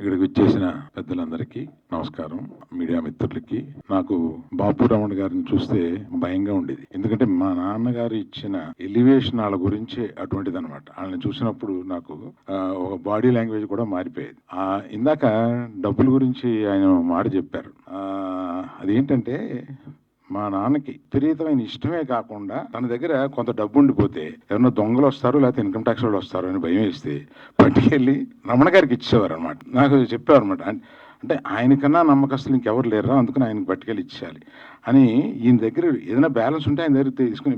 ఇక్కడికి వచ్చేసిన పెద్దలందరికీ నమస్కారం మీడియా మిత్రులకి. నాకు బాపు రమణ గారిని చూస్తే భయంగా ఉండేది. ఎందుకంటే మా నాన్నగారు ఇచ్చిన ఎలివేషన్ వాళ్ళ గురించి అటువంటిది అనమాట వాళ్ళని చూసినప్పుడు నాకు ఒక బాడీ లాంగ్వేజ్ కూడా మారిపోయేది. ఆ ఇందాక డబ్బుల గురించి ఆయన మాట చెప్పారు. అదేంటంటే మా నాన్నకి విపరీతమైన ఇష్టమే కాకుండా తన దగ్గర కొంత డబ్బు ఉండిపోతే ఎవరైనా దొంగలు వస్తారు లేకపోతే ఇన్కమ్ ట్యాక్స్ వాళ్ళు వస్తారు అని భయం వేస్తే పట్టుకెళ్ళి రమణ గారికి ఇచ్చేవారు అనమాట నాకు చెప్పేవారు అనమాట అంటే ఆయనకన్నా నమ్మకస్తులు ఇంకెవరు లేరా అందుకని ఆయనకు పట్టుకెళ్ళి ఇచ్చేయాలి అని ఈయన దగ్గర ఏదైనా బ్యాలెన్స్ ఉంటే ఆయన దగ్గర తీసుకుని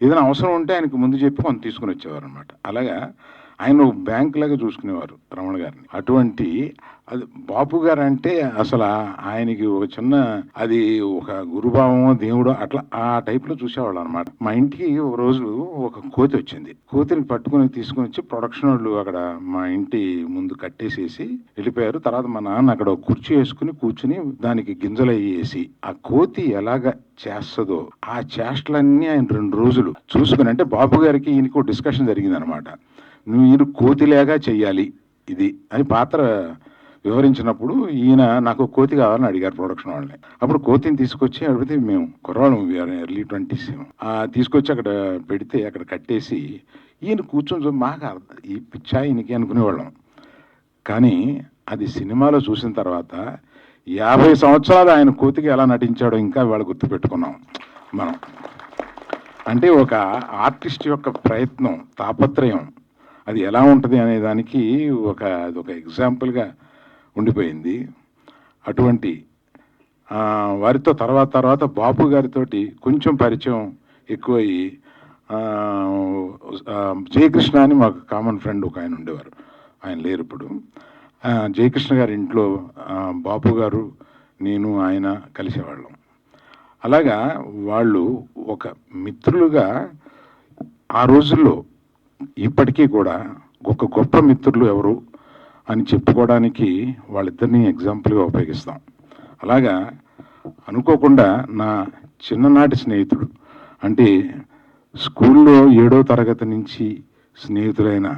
ఏదైనా అవసరం ఉంటే ఆయనకు ముందు చెప్పి కొంత తీసుకుని వచ్చేవారు అనమాట అలాగా ఆయన ఒక బ్యాంక్ లాగా చూసుకునేవారు రమణ గారిని. అటువంటి అది బాపు గారు అంటే అసలు ఆయనకి ఒక చిన్న అది ఒక గురుభావమో దేవుడో అట్లా ఆ టైప్లో చూసేవాళ్ళు అనమాట మా ఇంటికి ఒక రోజు ఒక కోతి వచ్చింది. కోతిని పట్టుకుని తీసుకుని వచ్చి ప్రొడక్షన్ వాళ్ళు అక్కడ మా ఇంటి ముందు కట్టేసేసి వెళ్ళిపోయారు. తర్వాత మా నాన్న అక్కడ ఒక కుర్చీ వేసుకుని కూర్చుని దానికి గింజలు వేసి ఆ కోతి ఎలాగ చేస్తుందో ఆ చేష్టలన్నీ ఆయన రెండు రోజులు చూసుకుని అంటే బాపు గారికి ఈయనకు డిస్కషన్ జరిగింది అనమాట నువ్వు ఈయన కోతిలాగా చెయ్యాలి ఇది అని పాత్ర వివరించినప్పుడు ఈయన నాకు కోతి కావాలని అడిగారు ప్రొడక్షన్ వాళ్ళని. అప్పుడు కోతిని తీసుకొచ్చి అడిగితే మేము కుర్రాళ్ళం ఎర్లీ ట్వంటీస్ తీసుకొచ్చి అక్కడ పెడితే అక్కడ కట్టేసి ఈయన కూర్చొని మాకు ఈ పిచ్చా ఈయనకి అనుకునేవాళ్ళం. కానీ అది సినిమాలో చూసిన తర్వాత యాభై సంవత్సరాలు ఆయన కోతికి ఎలా నటించాడో ఇంకా వాళ్ళు గుర్తుపెట్టుకున్నాం మనం. అంటే ఒక ఆర్టిస్ట్ యొక్క ప్రయత్నం తాపత్రయం అది ఎలా ఉంటుంది అనే దానికి ఒక అది ఒక ఎగ్జాంపుల్గా ఉండిపోయింది. అటువంటి వారితో తర్వాత తర్వాత బాపు గారితోటి కొంచెం పరిచయం ఎక్కువయ్యి జయకృష్ణ అని మాకు కామన్ ఫ్రెండ్ ఒక ఆయన ఉండేవారు. ఆయన లేరు ఇప్పుడు. జయకృష్ణ గారి ఇంట్లో బాపు గారు నేను ఆయన కలిసేవాళ్ళం. అలాగా వాళ్ళు ఒక మిత్రులుగా ఆ రోజుల్లో ఇప్పటికీ కూడా ఒక గొప్ప మిత్రులు ఎవరు అని చెప్పుకోవడానికి వాళ్ళిద్దరిని ఎగ్జాంపుల్గా ఉపయోగిస్తాం. అలాగా అనుకోకుండా నా చిన్ననాటి స్నేహితుడు అంటే స్కూల్లో ఏడో తరగతి నుంచి స్నేహితులైన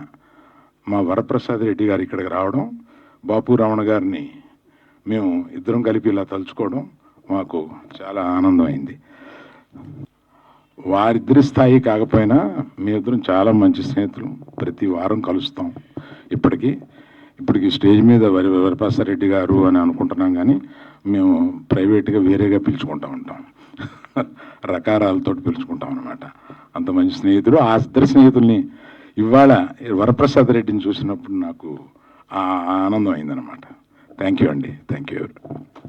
మా వరప్రసాద్ రెడ్డి గారు ఇక్కడికి రావడం బాపు రమణ గారిని మేము ఇద్దరం కలిపి ఇలా తలుచుకోవడం మాకు చాలా ఆనందమైంది. వారిద్దరి స్థాయి కాకపోయినా మేమిద్దరం చాలా మంచి స్నేహితులు. ప్రతి వారం కలుస్తాం. ఇప్పటికీ ఇప్పటికి స్టేజ్ మీద వరి వరప్రసాద్ రెడ్డి గారు అని అనుకుంటున్నాం కానీ మేము ప్రైవేట్గా వేరేగా పిలుచుకుంటా ఉంటాం. రకారాలతో పిలుచుకుంటాం అనమాట అంత మంచి స్నేహితుడు. ఆ ఇద్దరు స్నేహితుల్ని ఇవాళ వరప్రసాద్ రెడ్డిని చూసినప్పుడు నాకు ఆనందం అయిందనమాట థ్యాంక్ యూ అండి. Thank you